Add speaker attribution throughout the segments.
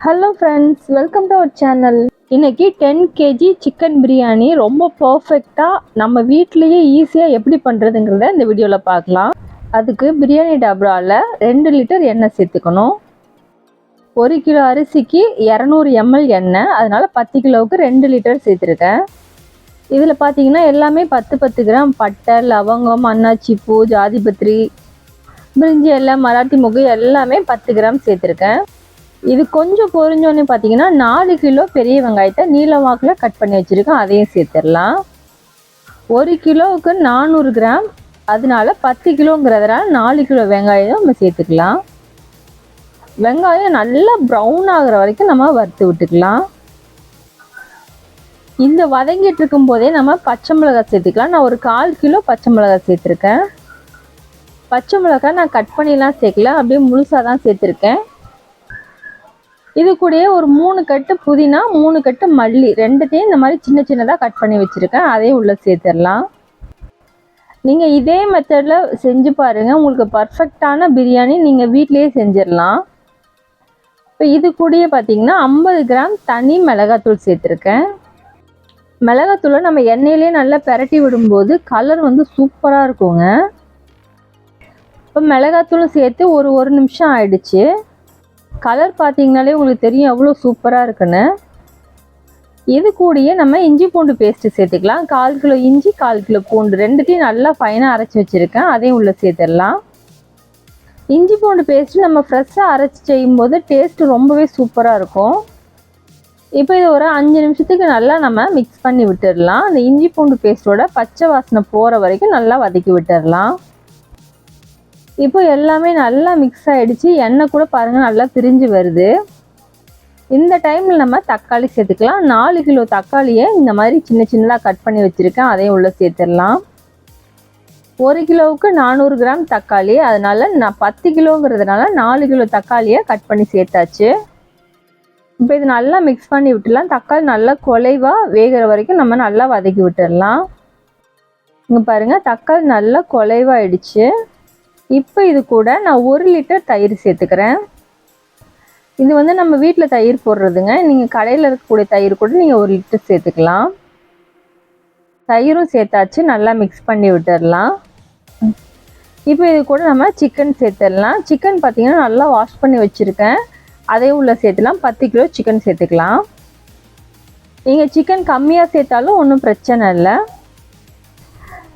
Speaker 1: Hello friends welcome to our channel இன்றைக்கி ten KG chicken biryani ரொம்ப பர்ஃபெக்டாக நம்ம வீட்லேயே ஈஸியாக எப்படி பண்ணுறதுங்கிறத இந்த வீடியோவில் பார்க்கலாம். அதுக்கு பிரியாணி டப்ராவில் ரெண்டு லிட்டர் எண்ணெய் சேர்த்துக்கணும். ஒரு கிலோ அரிசிக்கு இரநூறு எம்எல் எண்ணெய். அதனால் பத்து கிலோவுக்கு ரெண்டு லிட்டர் சேர்த்துருக்கேன். இதில் பார்த்தீங்கன்னா எல்லாமே பத்து பத்து கிராம் பட்டை லவங்கம் அன்னாச்சி பூ ஜாதிபத்திரி பிரிஞ்சி எல்லாம் மராட்டி முகு எல்லாமே பத்து கிராம் சேர்த்துருக்கேன். இது கொஞ்சம் பொரிஞ்சோன்னே பார்த்தீங்கன்னா நாலு கிலோ பெரிய வெங்காயத்தை நீல வாக்கில் கட் பண்ணி வச்சுருக்கேன். அதையும் சேர்த்துடலாம். ஒரு கிலோவுக்கு நானூறு கிராம். அதனால பத்து கிலோங்கிறதுனால நாலு கிலோ வெங்காயம் நம்ம சேர்த்துக்கலாம். வெங்காயம் நல்லா ப்ரௌன் ஆகிற வரைக்கும் நம்ம வறுத்து விட்டுக்கலாம். இந்த வதங்கிட்டு இருக்கும் போதே நம்ம பச்சை மிளகாய் சேர்த்துக்கலாம். நான் ஒரு கால் கிலோ பச்சை மிளகாய் சேர்த்துருக்கேன். பச்சை மிளகாய் நான் கட் பண்ணிலாம் சேர்க்கல. அப்படியே முழுசாக தான் சேர்த்துருக்கேன். இது கூடயே ஒரு மூணு கட்டு புதினா மூணு கட்டு மல்லி. ரெண்டுத்தையும் இந்த மாதிரி சின்ன சின்னதாக கட் பண்ணி வச்சுருக்கேன். அதையும் உள்ளே சேர்த்துடலாம். நீங்கள் இதே மெத்தடில் செஞ்சு பாருங்கள் உங்களுக்கு பர்ஃபெக்டான பிரியாணி நீங்கள் வீட்லேயே செஞ்சிடலாம். இப்போ இது கூடயே பார்த்தீங்கன்னா ஐம்பது கிராம் தனி மிளகாத்தூள் சேர்த்துருக்கேன். மிளகாத்தூளை நம்ம எண்ணெயிலே நல்லா பெரட்டி விடும்போது கலர் வந்து சூப்பராக இருக்குங்க. இப்போ மிளகாத்தூளும் சேர்த்து ஒரு ஒரு நிமிஷம் ஆயிடுச்சு. கலர் பார்த்தீங்கனாலே உங்களுக்கு தெரியும் எவ்வளோ சூப்பராக இருக்குன்னு. இது கூடயே நம்ம இஞ்சி பூண்டு பேஸ்ட்டு சேர்த்துக்கலாம். கால் கிலோ இஞ்சி கால் கிலோ பூண்டு ரெண்டுத்தையும் நல்லா ஃபைனாக அரைச்சி வச்சுருக்கேன். அதையும் உள்ளே சேர்த்துடலாம். இஞ்சி பூண்டு பேஸ்ட்டு நம்ம ஃப்ரெஷ்ஷாக அரைச்சி செய்யும்போது டேஸ்ட்டு ரொம்பவே சூப்பராக இருக்கும். இப்போ இது ஒரு அஞ்சு நிமிஷத்துக்கு நல்லா நம்ம மிக்ஸ் பண்ணி விட்டுடலாம். அந்த இஞ்சி பூண்டு பேஸ்ட்டோட பச்சை வாசனை போகிற வரைக்கும் நல்லா வதக்கி விட்டுடலாம். இப்போ எல்லாமே நல்லா மிக்ஸ் ஆகிடுச்சு எண்ணெய் கூட பாருங்கள் நல்லா பிரிஞ்சு வருது. இந்த டைமில் நம்ம தக்காளி சேர்த்துக்கலாம். நாலு கிலோ தக்காளியை இந்த மாதிரி சின்ன சின்னதாக கட் பண்ணி வச்சுருக்கேன். அதையும் உள்ளே சேர்த்துடலாம். ஒரு கிலோவுக்கு நானூறு கிராம் தக்காளி. அதனால் நான் பத்து கிலோங்கிறதுனால நாலு கிலோ தக்காளியை கட் பண்ணி சேர்த்தாச்சு. இப்போ இது நல்லா மிக்ஸ் பண்ணி விட்டுடலாம். தக்காளி நல்லா குலைவாக வேகிற வரைக்கும் நம்ம நல்லா வதக்கி விட்டுடலாம். இங்கே பாருங்கள் தக்காளி நல்லா குலைவாயிடுச்சு. இப்போ இது கூட நான் ஒரு லிட்டர் தயிர் சேர்த்துக்கிறேன். இது வந்து நம்ம வீட்டில் தயிர் போடுறதுங்க. நீங்கள் கடையில் இருக்கக்கூடிய தயிர் கூட நீங்கள் ஒரு லிட்டர் சேர்த்துக்கலாம். தயிரும் சேர்த்தாச்சு நல்லா மிக்ஸ் பண்ணி விட்டுடலாம் இப்போ இது கூட நம்ம சிக்கன் சேர்த்துடலாம். சிக்கன் பார்த்திங்கன்னா நல்லா வாஷ் பண்ணி வச்சுருக்கேன். அதே உள்ளே சேர்த்துலாம். பத்து கிலோ சிக்கன் சேர்த்துக்கலாம். நீங்கள் சிக்கன் கம்மியாக சேர்த்தாலும் ஒன்றும் பிரச்சனை இல்லை.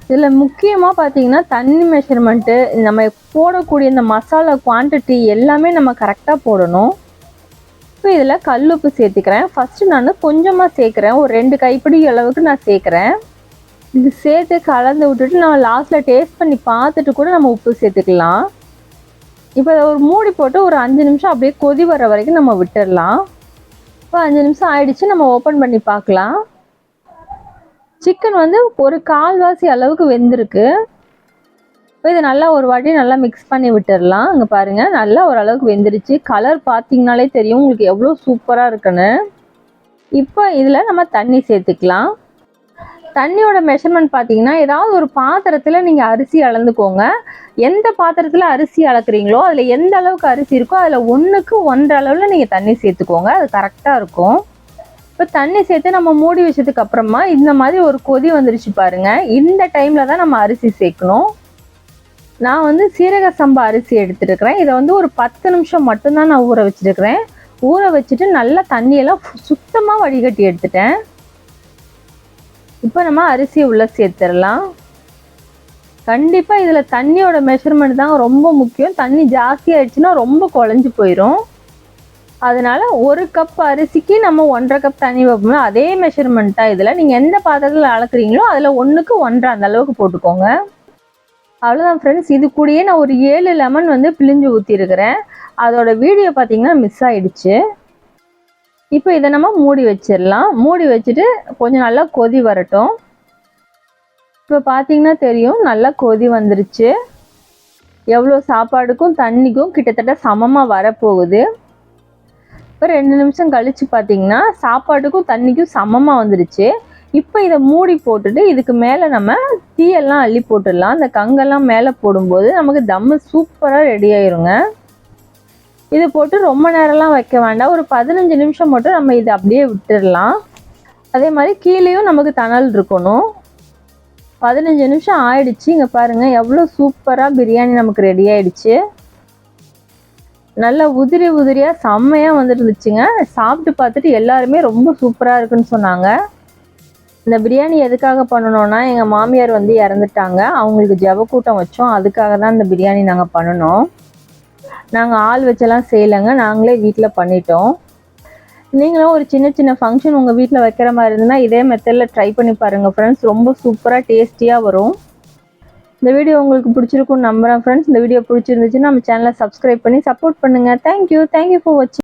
Speaker 1: இதில் முக்கியமாக பார்த்தீங்கன்னா தண்ணி மெஷர்மெண்ட்டு நம்ம போடக்கூடிய இந்த மசாலா குவான்டிட்டி எல்லாமே நம்ம கரெக்டாக போடணும். இப்போ இதில் கல் உப்பு சேர்த்துக்கிறேன். ஃபஸ்ட்டு நான் கொஞ்சமாக சேர்க்குறேன். ஒரு ரெண்டு கைப்பிடி அளவுக்கு நான் சேர்க்குறேன். இது சேர்த்து கலந்து விட்டுட்டு நம்ம லாஸ்ட்டில் டேஸ்ட் பண்ணி பார்த்துட்டு கூட நம்ம உப்பு சேர்த்துக்கலாம். இப்போ அதை ஒரு மூடி போட்டு ஒரு அஞ்சு நிமிஷம் அப்படியே கொதி வர வரைக்கும் நம்ம விட்டுடலாம் இப்போ அஞ்சு நிமிஷம் ஆயிடுச்சு. நம்ம ஓப்பன் பண்ணி பார்க்கலாம். சிக்கன் வந்து ஒரு கால்வாசி அளவுக்கு வெந்திருக்கு. இப்போ இதை நல்லா ஒரு வாட்டி நல்லா மிக்ஸ் பண்ணி விட்டுடலாம் இங்கே பாருங்கள் நல்லா ஓரளவுக்கு வெந்துருச்சு. கலர் பார்த்தீங்கனாலே தெரியும் உங்களுக்கு எவ்வளோ சூப்பராக இருக்குன்னு. இப்போ இதில் நம்ம தண்ணி சேர்த்துக்கலாம். தண்ணியோட மெஷர்மெண்ட் பார்த்தீங்கன்னா ஏதாவது ஒரு பாத்திரத்தில் நீங்கள் அரிசி அளந்துக்கோங்க. எந்த பாத்திரத்தில் அரிசி அளக்குறீங்களோ அதில் எந்த அளவுக்கு அரிசி இருக்கோ அதில் ஒன்றுக்கு ஒன்றரை அளவில் நீங்கள் தண்ணி சேர்த்துக்கோங்க. அது கரெக்டாக இருக்கும். இப்போ தண்ணி சேர்த்து நம்ம மூடி வச்சதுக்கு அப்புறமா இந்த மாதிரி ஒரு கொதி வந்துருச்சு பாருங்க. இந்த டைமில் தான் நம்ம அரிசி சேர்க்கணும். நான் வந்து சீரக சம்பா அரிசி எடுத்துருக்கிறேன். இதை வந்து ஒரு பத்து நிமிஷம் மட்டும்தான் நான் ஊற வச்சிருக்கிறேன். ஊற வச்சுட்டு நல்லா தண்ணியெல்லாம் சுத்தமாக வடிகட்டி எடுத்துட்டேன். இப்போ நம்ம அரிசியை உள்ளே சேர்த்துடலாம். கண்டிப்பாக இதில் தண்ணியோட மெஷர்மெண்ட் தான் ரொம்ப முக்கியம். தண்ணி ஜாஸ்தி ஆயிடுச்சுன்னா ரொம்ப குழஞ்சி போயிடும் அதனால் ஒரு கப் அரிசிக்கு நம்ம ஒன்றரை கப் தண்ணி வைப்போம் அதே மெஷர்மெண்ட்டாக இதில் நீங்கள் எந்த பாத்திரத்தில் அளக்குறீங்களோ அதில் ஒன்றுக்கு ஒன்றரை அந்த அளவுக்கு போட்டுக்கோங்க. அவ்வளோதான் ஃப்ரெண்ட்ஸ் இது கூடயே நான் ஒரு ஏழு லெமன் வந்து பிழிஞ்சு ஊற்றிருக்கிறேன் அதோட வீடியோ பார்த்தீங்கன்னா மிஸ் ஆகிடுச்சு இப்போ இதை நம்ம மூடி வச்சிடலாம். மூடி வச்சுட்டு கொஞ்சம் நல்லா கொதி வரட்டும். இப்போ பார்த்தீங்கன்னா தெரியும் நல்லா கொதி வந்துருச்சு. எவ்வளோ சாப்பாடுக்கும் தண்ணிக்கும் கிட்டத்தட்ட சமமாக வரப்போகுது. இப்போ ரெண்டு நிமிஷம் கழித்து பார்த்தீங்கன்னா சாப்பாட்டுக்கும் தண்ணிக்கும் சமமாக வந்துருச்சு. இப்போ இதை மூடி போட்டுட்டு இதுக்கு மேலே நம்ம தீயெல்லாம் அள்ளி போட்டுடலாம். அந்த கங்கெல்லாம் மேலே போடும்போது நமக்கு தம்மு சூப்பராக ரெடி ஆயிருங்க. இது போட்டு ரொம்ப நேரம்லாம் வைக்க வேண்டாம். ஒரு பதினஞ்சு நிமிஷம் மட்டும் நம்ம இதை அப்படியே விட்டுடலாம். அதே மாதிரி கீழேயும் நமக்கு தணல் இருக்கணும். பதினஞ்சு நிமிஷம் ஆயிடுச்சு. இங்கே பாருங்கள் எவ்வளோ சூப்பராக பிரியாணி நமக்கு ரெடி ஆயிடுச்சு. நல்லா உதிரி உதிரியாக செம்மையாக வந்துருந்துச்சுங்க. சாப்பிட்டு பார்த்துட்டு எல்லாருமே ரொம்ப சூப்பராக இருக்குன்னு சொன்னாங்க. இந்த பிரியாணி எதுக்காக பண்ணணும்னா எங்கள் மாமியார் வந்து இறந்துட்டாங்க. அவங்களுக்கு ஜெபக்கூட்டம் வச்சோம். அதுக்காக தான் இந்த பிரியாணி நாங்கள் பண்ணணும். நாங்கள் ஆள் வச்செல்லாம் செய்யலைங்க. நாங்களே வீட்டில் பண்ணிட்டோம். நீங்களும் ஒரு சின்ன சின்ன ஃபங்க்ஷன் உங்கள் வீட்டில் வைக்கிற மாதிரி இருந்ததுன்னா இதே மெத்தடில் ட்ரை பண்ணி பாருங்கள் ஃப்ரெண்ட்ஸ் ரொம்ப சூப்பராக டேஸ்டியாக வரும். இந்த வீடியோ உங்களுக்கு பிடிச்சிருக்கும்னு நம்புகிறேன் ஃப்ரெண்ட்ஸ் இந்த வீடியோ பிடிச்சிருந்துச்சுன்னா நம்ம சேனலை சப்ஸ்கிரைப் பண்ணி சப்போர்ட் பண்ணுங்கள் தேங்க்யூ தேங்க்யூ ஃபார் வாட்சிங்